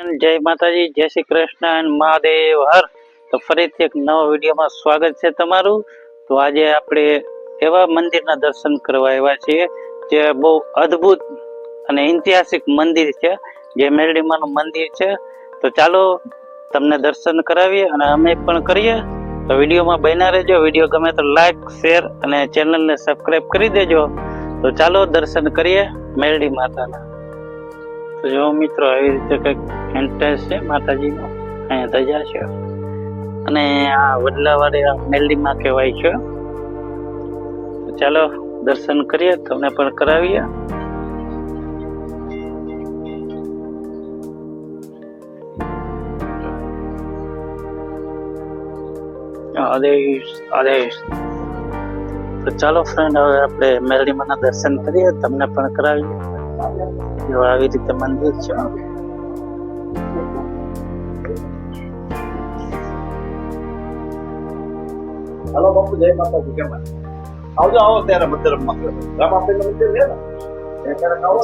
જય માતાજી, જય શ્રી કૃષ્ણ મહાદેવ. હર. તો ફરીથી એક નવા વિડીયોમાં સ્વાગત છે તમારું. તો આજે આપણે એવા મંદિરના દર્શન કરવા આવ્યા છીએ, જે બહુ અદ્ભુત અને ઐતિહાસિક મંદિર છે. જે મેરડીમાનું મંદિર છે. તો ચાલો તમને દર્શન કરાવીએ અને અમે પણ કરીએ. તો વિડીયોમાં બન્યા રહેજો. વીડિયો ગમે તો લાઈક, શેર અને ચેનલને સબસ્ક્રાઈબ કરી દેજો. તો ચાલો દર્શન કરીએ મેરડી માતાના. તો જો મિત્રો, આવી રીતે કંઈક એન્ટ્રન્સ છે, માતાજીનો. અહીંયા ધજા છે. અને આ વડલાવાળી આ મેલડીમાં કહેવાય છે. ચાલો દર્શન કરીએ, તમને પણ કરાવીએ. આદેશ આદેશ તો ચાલો ફ્રેન્ડ હવે આપણે મેલડીમાના દર્શન કરીએ, તમને પણ કરાવીએ. આવી રીતે મંદિર છે. હાલો બાપુ, જય માતાજી, કેમ? આવજો, આવો ત્યારે મંદિરમાં. રામ આપેલું મંદિર છે ને? ક્યારેક આવો.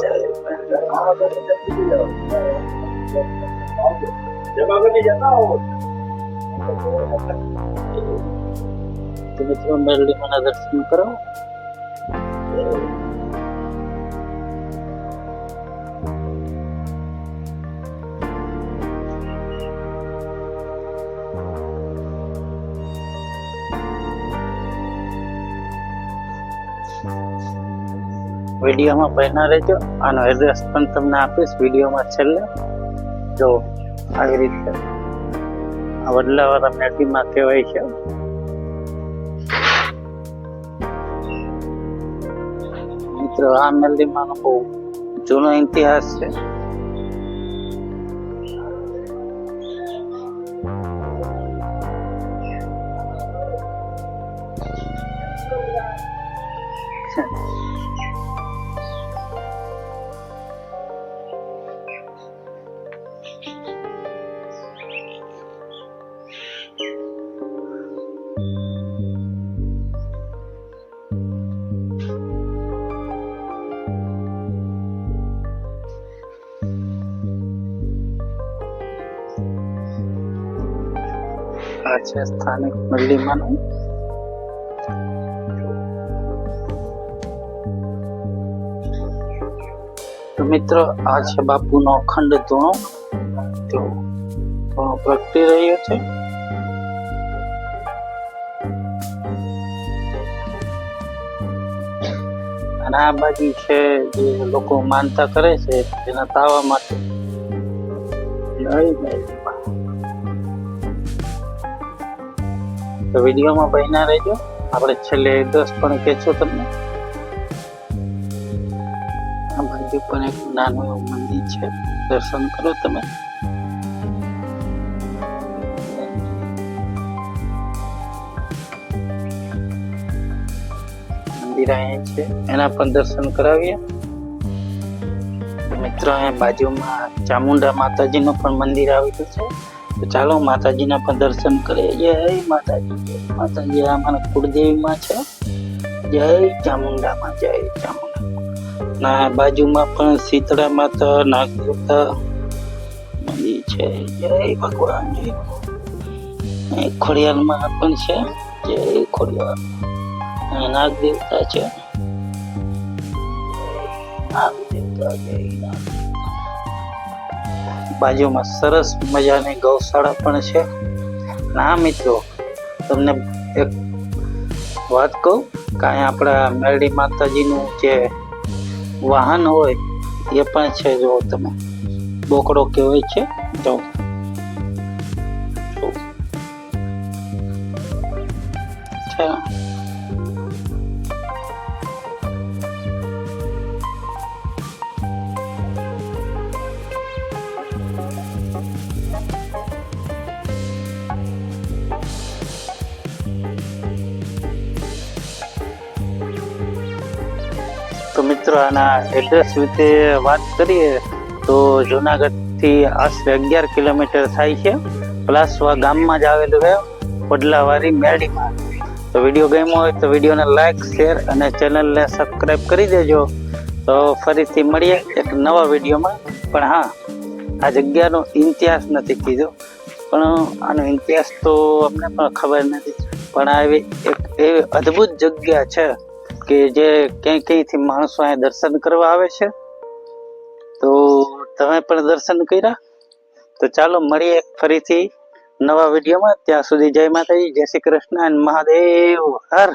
મંદિર. જેમ આગળ જતા આવો તો મિત્રો મેલડીમાંના દર્શન કરો વિડીયોમાં પહેરના રહેજો. આનો એડ્રેસ પણ તમને આપીશ વિડીયોમાં છેલ્લે. જો આવી રીતે આ વડલાવાળા મેટીમાં કહેવાય છે. મિત્રો, આ મેલડીમાંનો બહુ જૂનો ઇતિહાસ છે. આ છે સ્થાનિક મેલડીમાંનું તો મિત્રો, આ છે બાપુનો અખંડ ધૂણો. તો ધૂણો પ્રગટી રહ્યો છે. અને આ બાજુ છે જે લોકો માનતા કરે છે, એના તાવા માટે. જય મેલડીમાં. તો વિડીયોમાં બન્યા રહેજો. આપણે છેલ્લે એડ્રેસ પણ કહેશો તમને. આ બાજુ પણ એક નાનું એવું મંદિર છે. દર્શન કરો તમે. મંદિર અહીંયા છે. એના પણ દર્શન કરાવીએ. મિત્રો, અહીંયા બાજુમાં ચામુંડા માતાજીનું પણ મંદિર આવેલું છે. તો ચાલો માતાજીના પણ દર્શન કરીએ. જય માતાજી માતાજી. અમારા મારા કુળદેવીમાં છે. જય ચામુંડામાં, જય ચામુંડા ના બાજુમાં પણ શીતળા માતા, નાગદેવતા મંદિર છે. જય ભગવાન, જય ખોડિયારમાં પણ છે. જય ખોડિયાર નાગદેવતા છે. નાગદેવતા, જય નાગ બાજુમાં સરસ મજાની ગૌશાળા પણ છે. ના મિત્રો, તમને એક વાત કહું? કાંઈ આપણા મેરડી માતાજીનું જે વાહન હોય, એ પણ છે જો તમે. બોકડો કહેવાય છે. જો. મિત્રો આના એડ્રેસ વિશે વાત કરીએ તો જુનાગઢથી આશરે અગિયાર કિલોમીટર થાય છે. પલાસવા ગામમાં જ આવેલું છે વડલાવાળી મેરડીમાં તો વીડિયો ગમ્યો હોય તો વિડીયોને લાઈક શેર અને ચેનલને સબસ્ક્રાઈબ કરી દેજો. તો ફરીથી મળીએ એક નવા વિડીયોમાં. પણ હા, આ જગ્યાનો ઇતિહાસ નથી કીધો. પણ આનો ઇતિહાસ તો અમને પણ ખબર નથી. પણ આવી એક એવી અદ્ભુત જગ્યા છે. કે જે ક્યાંય ક્યાંયથી માણસો અહીંયા દર્શન કરવા આવે છે? તો તમે પણ દર્શન કર્યા? તો ચાલો મળીએ ફરીથી નવા વિડીયોમાં. ત્યાં સુધી જય માતાજી, જય શ્રી કૃષ્ણ અને મહાદેવ. હર